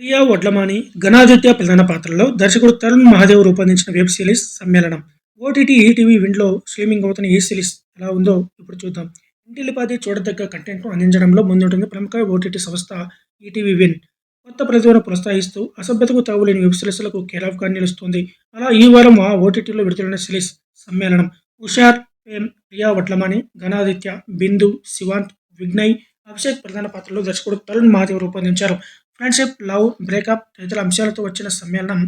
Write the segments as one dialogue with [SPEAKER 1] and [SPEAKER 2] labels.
[SPEAKER 1] ప్రియా వడ్లమాని ఘనాదిత్య ప్రధాన పాత్రలో దర్శకుడు తరుణ్ మహాదేవ్ రూపొందించిన వెబ్ సిరీస్ సమ్మేళనం. ఓటీటీ ఈటీవీ విండ్లో స్ట్రీమింగ్ అవుతున్న ఈ సిరీస్ ఎలా ఉందో ఇప్పుడు చూద్దాం. ఇంటిల్లిపాది చూడదగ్గ కంటెంట్ను అందించడంలో ముందుంటుంది ప్రముఖ ఓటీటీ సంస్థ ఈటీవీ విన్. కొత్త ప్రతిభను ప్రోత్సహిస్తూ అసభ్యతకు తావులేని వెబ్ సిరీస్లకు కేరాఫ్గా నిలుస్తుంది. అలా ఈ వారం ఆ ఓటీటీలో విడుదలైన సిరీస్ సమ్మేళనం. హుషార్ ప్రేమ్ ప్రియా వడ్లమాని ఘనాదిత్య బిందు శివాంత్ విఘ్నయ్ అభిషేక్ ప్రధాన పాత్రలో దర్శకుడు తరుణ్ మహాదేవ్ రూపొందించారు. ఫ్రెండ్షిప్ లవ్ బ్రేకప్ తదితర అంశాలతో వచ్చిన సమ్మేళనం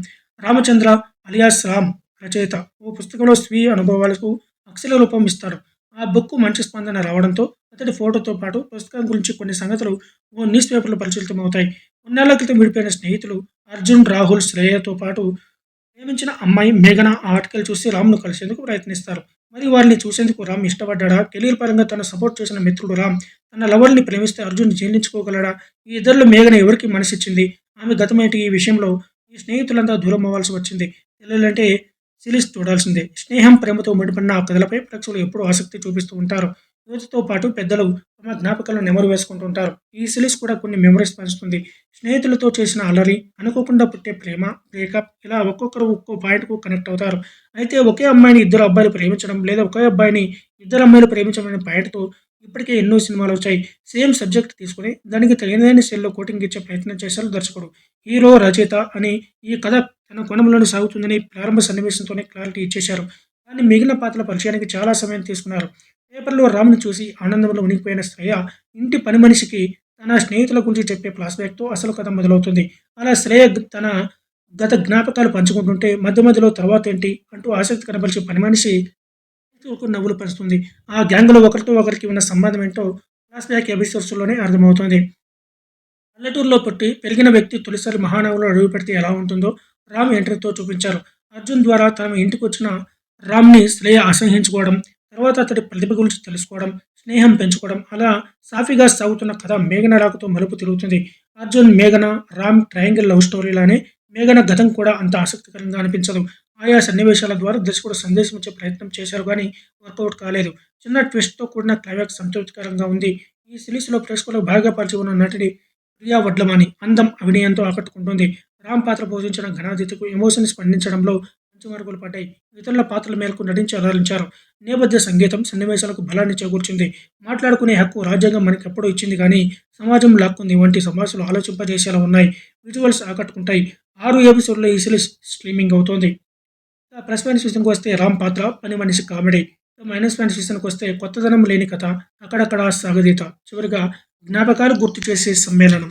[SPEAKER 1] రామచంద్ర అలియాస్ రామ్ రచయిత. ఓ పుస్తకంలో స్వీయ అనుభవాలకు అక్షర రూపం ఇస్తారు. ఆ బుక్ మంచి స్పందన రావడంతో అతడి ఫోటోతో పాటు పుస్తకం గురించి కొన్ని సంగతులు ఓ న్యూస్ పేపర్లో పరిశీలితమవుతాయి కొన్నేళ్ళ క్రితం విడిపోయిన స్నేహితులు అర్జున్ రాహుల్ శ్రేయతో పాటు ప్రేమించిన అమ్మాయి మేఘన ఆ ఆర్టికల్ చూసి రామ్ను కలిసేందుకు ప్రయత్నిస్తారు. మరి వారిని చూసేందుకు రామ్ ఇష్టపడ్డా కెరీర్ పరంగా తను సపోర్ట్ చేసిన మిత్రుడు రామ్ తన లవర్ని ప్రేమిస్తే అర్జున్ జీర్ణించుకోగలడా? ఈ ఇద్దరిలో మేఘన ఎవరికి మనసిచ్చింది? ఆమె గతమేటి ఈ విషయంలో ఈ స్నేహితులంతా దూరం అవ్వాల్సి వచ్చింది. తెలియాలంటే సిరీస్ చూడాల్సిందే. స్నేహం ప్రేమతో ముడిపడిన ఆ కథలపై ప్రేక్షకులు ఎప్పుడూ ఆసక్తి చూపిస్తూ ఉంటారు. యువతతో పాటు పెద్దలు తమ జ్ఞాపకాలను నెమరు వేసుకుంటుంటారు ఈ సిరీస్ కూడా కొన్ని మెమరీస్ పంచుతుంది. స్నేహితులతో చేసిన అలరి అనుకోకుండా పుట్టే ప్రేమ బ్రేకప్ ఇలా ఒక్కొక్కరు ఒక్కో పాయింట్కు కనెక్ట్ అవుతారు. అయితే ఒకే అమ్మాయిని ఇద్దరు అబ్బాయిలు ప్రేమించడం లేదా ఒకే అబ్బాయిని ఇద్దరు అమ్మాయిలు ప్రేమించడం అనే పాయింట్తో ఇప్పటికే ఎన్నో సినిమాలు వచ్చాయి. సేమ్ సబ్జెక్ట్ తీసుకుని దానికి తెలియని శైలిలో కోటింగ్ ఇచ్చే ప్రయత్నం చేశారు దర్శకుడు. హీరో రచయిత అని ఈ కథ తన కోణంలోనే సాగుతుందని ప్రారంభ సన్నివేశంతోనే క్లారిటీ ఇచ్చేశారు. కానీ మిగిలిన పాత్రల పరిచయానికి చాలా సమయం తీసుకున్నారు. పేపర్లో రామ్ని చూసి ఆనందంలో ఉనికిపోయిన శ్రేయ ఇంటి పని మనిషికి తన స్నేహితుల గురించి చెప్పే ఫ్లాష్బ్యాక్తో అసలు కథ మొదలవుతుంది. అలా శ్రేయ తన గత జ్ఞాపకాలు పంచుకుంటుంటే మధ్య మధ్యలో తర్వాత ఏంటి అంటూ ఆసక్తి కనపరిచే పని మనిషి నవ్వులు పరుస్తుంది. ఆ గ్యాంగ్లో ఒకరితో ఒకరికి ఉన్న సంబంధం ఏంటో ఫ్లాష్ బ్యాక్ ఎపిసోడ్స్లోనే అర్థమవుతుంది. పల్లెటూరులో పుట్టి పెరిగిన వ్యక్తి తొలిసారి మహానగరంలో అడుగు పెడితే ఎలా ఉంటుందో రామ్ ఎంట్రీతో చూపించారు. అర్జున్ ద్వారా తన ఇంటికి వచ్చిన రామ్ని శ్రేయ అసహించుకోవడం తర్వాత అతడి ప్రతిభ గురించి తెలుసుకోవడం స్నేహం పెంచుకోవడం అలా సాఫీగా సాగుతున్న కథ మేఘన రాకతో మలుపు తిరుగుతుంది. అర్జున్ మేఘన రామ్ ట్రయాంగిల్ లవ్ స్టోరీలానే మేఘన గతం కూడా అంత ఆసక్తికరంగా అనిపించదు. ఆయా సన్నివేశాల ద్వారా దర్శకుడు సందేశం ఇచ్చే ప్రయత్నం చేశారు కానీ వర్కౌట్ కాలేదు. చిన్న ట్విస్ట్తో కూడిన క్లైమాక్స్ సంతృప్తికరంగా ఉంది. ఈ సిరీస్లో ప్రేక్షకులకు బాగా పరిచి ఉన్న నటిని ప్రియా వడ్లమాని అందం అభినయంతో ఆకట్టుకుంటుంది. రామ్ పాత్ర పోషించిన ఘనాదితకు ఎమోషన్ స్పందించడంలో మంచి మార్కులు పడ్డాయి ఇతరుల పాత్రల మేరకు నటించి ఆదరించారు నేపథ్య సంగీతం సన్నివేశాలకు బలాన్ని చేకూర్చింది. మాట్లాడుకునే హక్కు రాజ్యాంగం మనకి ఎప్పుడూ ఇచ్చింది కానీ సమాజం లాక్కుంది. వంటి సమస్యలు ఆలోచింపజేసేలా ఉన్నాయి. విజువల్స్ ఆకట్టుకుంటాయి. ఆరు ఎపిసోడ్లో ఈ సిరీస్ స్ట్రీమింగ్ అవుతోంది. ప్లస్ పాయింట్ సీజన్కి వస్తే రామ్ పాత్ర పని మనిషి కామెడీ. మైనస్ పాయింట్ సీజన్కి వస్తే కొత్తదనం లేని కథ అక్కడక్కడ సాగదీత. చివరిగా జ్ఞాపకాలు గుర్తు చేసే సమ్మేళనం.